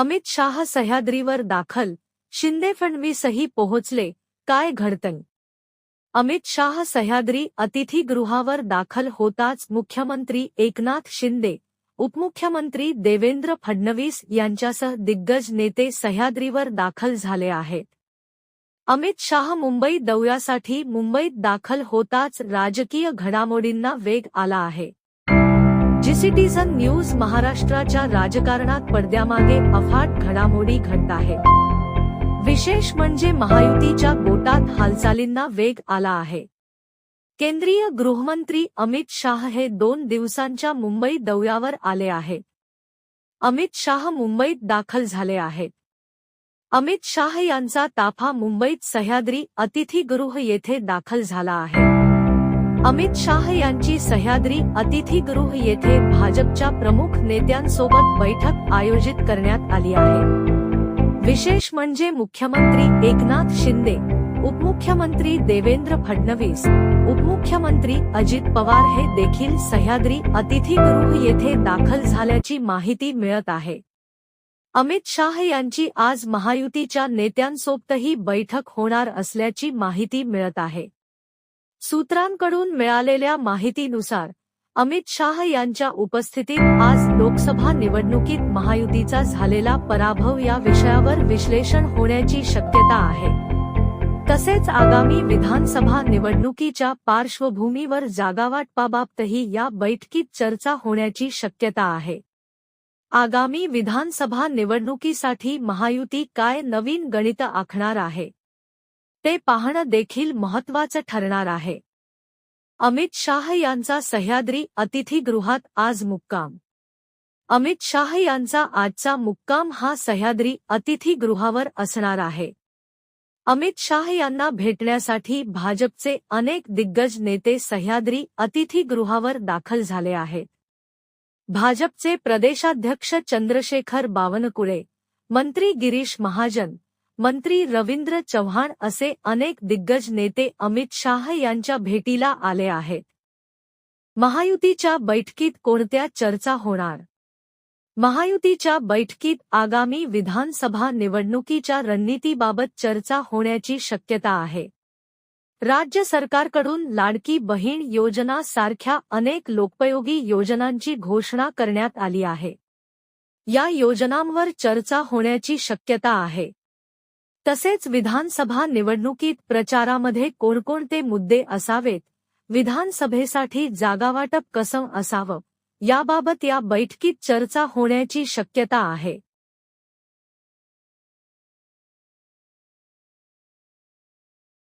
अमित शाह सह्याद्रीवर दाखल. शिंदे फडणवीसही पोहोचले. काय घडतंय? अमित शाह सह्याद्री अतिथीगृहावर दाखल होताच मुख्यमंत्री एकनाथ शिंदे उपमुख्यमंत्री देवेंद्र फडणवीस यांच्यासह दिग्गज नेते सह्याद्रीवर दाखल झाले आहेत. अमित शाह मुंबई दौऱ्यासाठी मुंबईत दाखल होताच राजकीय घडामोडींना वेग आला आहे. जी सिटीझन न्यूज महाराष्ट्राच्या राजकारणात पडद्यामागे अफाट घडामोडी घडत आहेत विशेष म्हणजे महायुतीच्या गोटात हालचालींना वेग आला आहे. केंद्रीय गृहमंत्री अमित शाह हे दोन दिवसांच्या मुंबई दौऱ्यावर आले आहेत अमित शाह मुंबईत दाखल झाले आहेत अमित शाह यांचा ताफा मुंबईत सह्याद्री अतिथीगृह येथे दाखल झाला आहे. अमित शाह यांची सह्याद्री अतिथीगृह येथे भाजपच्या प्रमुख नेत्यांसोबत बैठक आयोजित करण्यात आली आहे. विशेष म्हणजे मुख्यमंत्री एकनाथ शिंदे उपमुख्यमंत्री देवेंद्र फडणवीस उपमुख्यमंत्री अजित पवार हे देखील सह्याद्री अतिथीगृह येथे दाखल झाल्याची माहिती मिळत आहे. अमित शाह यांची आज महायुतीच्या नेत्यांसोबतही बैठक होणार असल्याची माहिती मिळत आहे. सूत्रांकडून मिळालेल्या माहितीनुसार अमित शाह यांच्या उपस्थितीत आज लोकसभा निवडणुकीत महायुतीचा झालेला पराभव या विषयावर विश्लेषण होण्याची शक्यता आहे. तसेच आगामी विधानसभा निवडणुकीच्या पार्श्वभूमीवर जागावाटपाबाबतही या बैठकीत चर्चा होण्याची शक्यता आहे. आगामी विधानसभा निवडणुकीसाठी महायुती काय नवीन गणित आखणार आहे? ते पाहणं देखील महत्वाचं ठरणार आहे. अमित शाह यांचा सह्याद्री अतिथीगृहात आज मुक्काम. अमित शाह यांचा आजचा मुक्काम हा सह्याद्री अतिथीगृहावर असणार आहे. अमित शाह यांना भेटण्यासाठी भाजपचे अनेक दिग्गज नेते सह्याद्री अतिथीगृहावर दाखल झाले आहेत. भाजपचे प्रदेशाध्यक्ष चंद्रशेखर बावनकुळे मंत्री गिरीश महाजन मंत्री रवींद्र चव्हाण असे अनेक दिग्गज नेते अमित शाह यांच्या भेटीला आले आहेत. महायुतीच्या बैठकीत कोणत्या चर्चा होणार? महायुतीच्या बैठकीत आगामी विधानसभा निवडणुकीच्या रणनीतीबाबत चर्चा होण्याची शक्यता आहे. राज्य सरकारकडून लाडकी बहीण योजना सारख्या अनेक लोकोपयोगी योजनांची घोषणा करण्यात आली आहे. या योजनांवर चर्चा होण्याची शक्यता आहे. तसेच विधानसभा निवडणुकीत प्रचारामध्ये कोणकोणते मुद्दे असावेत? विधानसभेसाठी जागावाटप कसं असावं? याबाबत या बैठकीत चर्चा होण्याची शक्यता आहे.